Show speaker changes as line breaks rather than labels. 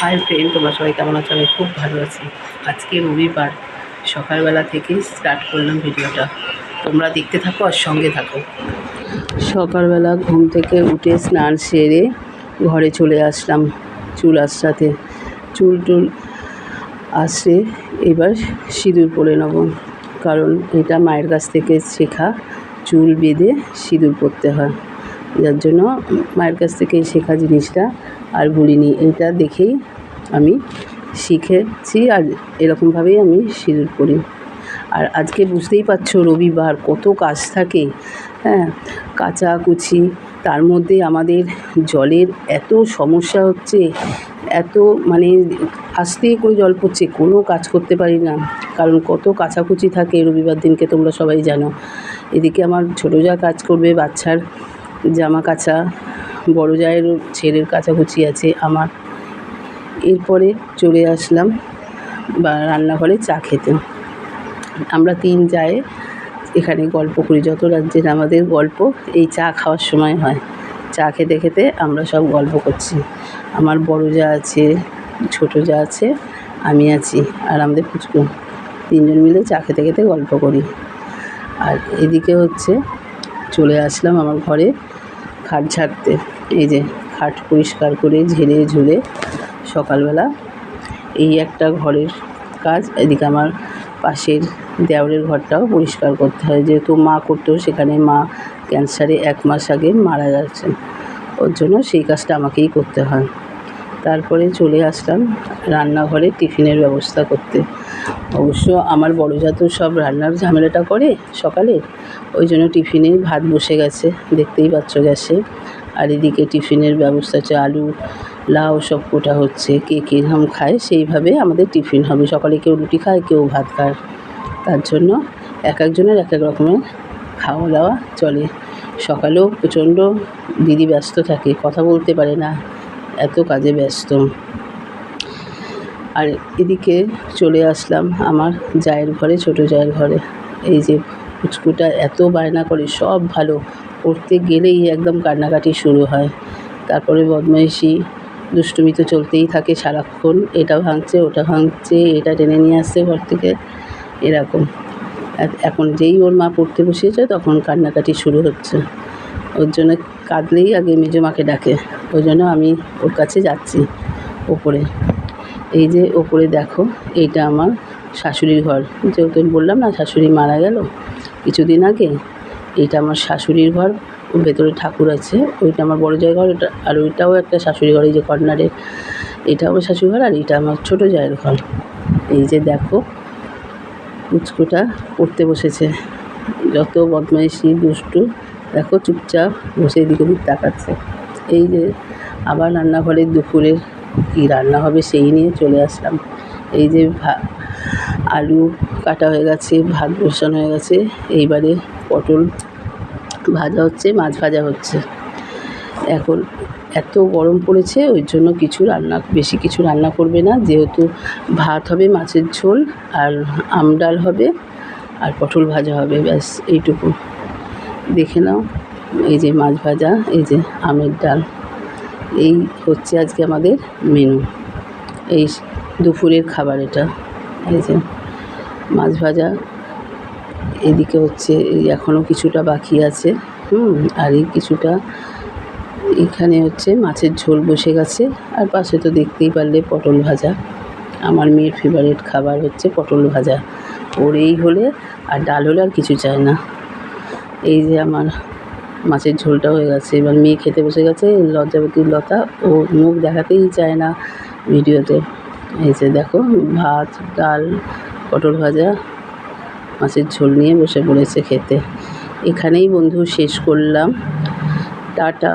Hi friend তোমরা সবাই কেমন আছো? আমি খুব ভালো আছি। আজকে রবিবার, সকালবেলা থেকেই স্টার্ট করলাম ভিডিওটা। তোমরা দেখতে থাকো আর সঙ্গে থাকো। সকালবেলা ঘুম থেকে উঠে স্নান সেরে ঘরে চলে আসলাম চুল আশ্রাতে চুল টুল আসে এবার সিঁদুর পরে নেব। কারণ এটা মায়ের কাছ থেকে শেখা। চুল বেঁধে সিঁদুর পরতে হয়। যার জন্য মায়ের কাছ থেকে শেখা জিনিসটা আর ভুলিনি। এটা দেখেই আমি শিখেছি আর এরকমভাবেই আমি সিঁদুর পরি আর আজকে বুঝতেই পারছ রবিবার কত কাজ থাকে হ্যাঁ? কাচাকুচি, তার মধ্যে আমাদের জলের এত সমস্যা হচ্ছে, এত মানে আস্তে করে জল পড়ছে, কোনো কাজ করতে পারি না। কারণ কত কাচাকুচি থাকে রবিবার দিনকে তোমরা সবাই জানো। এদিকে আমার ছোটো যা কাজ করবে, বাচ্চার জামা কাচা বড় জায়েরও ছেলের কাচাকুচি আছে আমার। এরপরে চলে আসলাম বা রান্নাঘরে চা খেতে। আমরা তিন জায়ে এখানে গল্প করি, যত রাজ্যের আমাদের গল্প, এই চা খাওয়ার সময় হয়। চা খেতে খেতে আমরা সব গল্প করছি। আমার বড় যা আছে, ছোটো যা আছে, আমি আছি আর আমাদের পুচকু। তিনজন মিলে চা খেতে খেতে গল্প করি। আর এদিকে হচ্ছে চলে আসলাম আমার ঘরে। খাট ঝাড়তে। এই যে খাট পরিষ্কার করে ঝেড়ে ঝুলে সকালবেলা এই একটা ঘরের কাজ, এদিকে আমার পাশের দেওয়ালের ঘরটাও পরিষ্কার করতে হয়। যেহেতু মা করতো, সেখানে মা ক্যান্সারে এক মাস আগে মারা যাচ্ছেন ওর জন্য সেই কাজটা আমাকেই করতে হয়। তারপরে চলে আসলাম রান্নাঘরে টিফিনের ব্যবস্থা করতে। অবশ্য আমার বড় যা তো সব রান্নার ঝামেলাটা করে সকালে, ওই জন্য টিফিনে ভাত বসে গেছে, দেখতেই পাচ্ছ গ্যাসে। আর এদিকে টিফিনের ব্যবস্থা হচ্ছে আলু, লাউ সব কোটা হচ্ছে, কে কীরকম খায় সেইভাবে আমাদের টিফিন হবে। সকালে কেউ রুটি খায়, কেউ ভাত খায়। তার জন্য এক একজনের এক এক রকমের খাওয়া দাওয়া চলে। সকালেও প্রচণ্ড দিদি ব্যস্ত থাকে, কথা বলতে পারে না। এত কাজে ব্যস্ত। আর এদিকে চলে আসলাম আমার জায়ের ঘরে, ছোটো জায়ের ঘরে। এই যে পুচকুটা এত বায়না করে, সব ভালো। পড়তে গেলেই একদম কান্নাকাটি শুরু হয়। তারপরে বদমাইশি দুষ্টুমি তো চলতেই থাকে সারাক্ষণ। এটা ভাঙছে, ওটা ভাঙছে, এটা টেনে নিয়ে আসছে ঘর থেকে। এরকম। এখন যেই ওর মা পড়তে বসিয়েছে, তখন কান্নাকাটি শুরু হচ্ছে। ওর জন্য কাঁদলেই আগে মেজো মাকে ডাকে। ওই জন্য আমি ওর কাছে যাচ্ছি ওপরে। এই যে ওপরে দেখো, এইটা আমার শাশুড়ির ঘর। যেহেতু বললাম না, শাশুড়ি মারা গেল কিছুদিন আগে, এইটা আমার শাশুড়ির ঘর ভেতরে ঠাকুর আছে। ওইটা আমার বড় জায়ের ঘর ওটা আর ওইটাও একটা শাশুড়ি ঘর, এই যে কর্নারে। এটা আমার শাশুড়ি ঘর আর এইটা আমার ছোটো জায়ের ঘর। এই যে দেখো পুচকুটা পড়তে বসেছে। যত বদমাইশি, দুষ্টু দেখো চুপচাপ বসে এদিক ওদিক তাকাচ্ছে। এই যে আবার রান্নাঘরে দুপুরের কী রান্না হবে সেই নিয়ে চলে আসলাম। এই যে ভা, আলু কাটা হয়ে গেছে, ভাত বসানো হয়ে গেছে। এইবারে পটল ভাজা হচ্ছে, মাছ ভাজা হচ্ছে। এখন এত গরম পড়েছে, ওই জন্য কিছু রান্না, বেশি কিছু রান্না করবে না। যেহেতু ভাত হবে, মাছের ঝোল, আর আম ডাল হবে, আর পটল ভাজা হবে, ব্যাস এইটুকু। দেখে নাও। এই যে মাছ ভাজা, এই যে আমের ডাল। এই হচ্ছে আজকে আমাদের মেনু এই দুপুরের খাবার এটা। এই যে মাছ ভাজা। এদিকে হচ্ছে এই এখনও কিছুটা বাকি আছে। হুম, আর এই কিছুটা এখানে হচ্ছে মাছের ঝোল বসে গেছে। আর পাশে তো দেখতেই পারলে পটল ভাজা। আমার মেয়ের ফেভারিট খাবার হচ্ছে পটল ভাজা। ওর এই হলে আর ডাল হলে আর কিছু চায় না। এই যে আমার মাছের ঝোলটা হয়ে গেছে। এবার মেয়ে খেতে বসে গেছে লজ্জাবতী লতা ও মুখ দেখাতেই চায় না ভিডিওতে। এই যে দেখো, ভাত, ডাল, পটল ভাজা, মাছের ঝোল নিয়ে বসে পড়েছে খেতে। এখানেই বন্ধু শেষ করলাম। টাটা।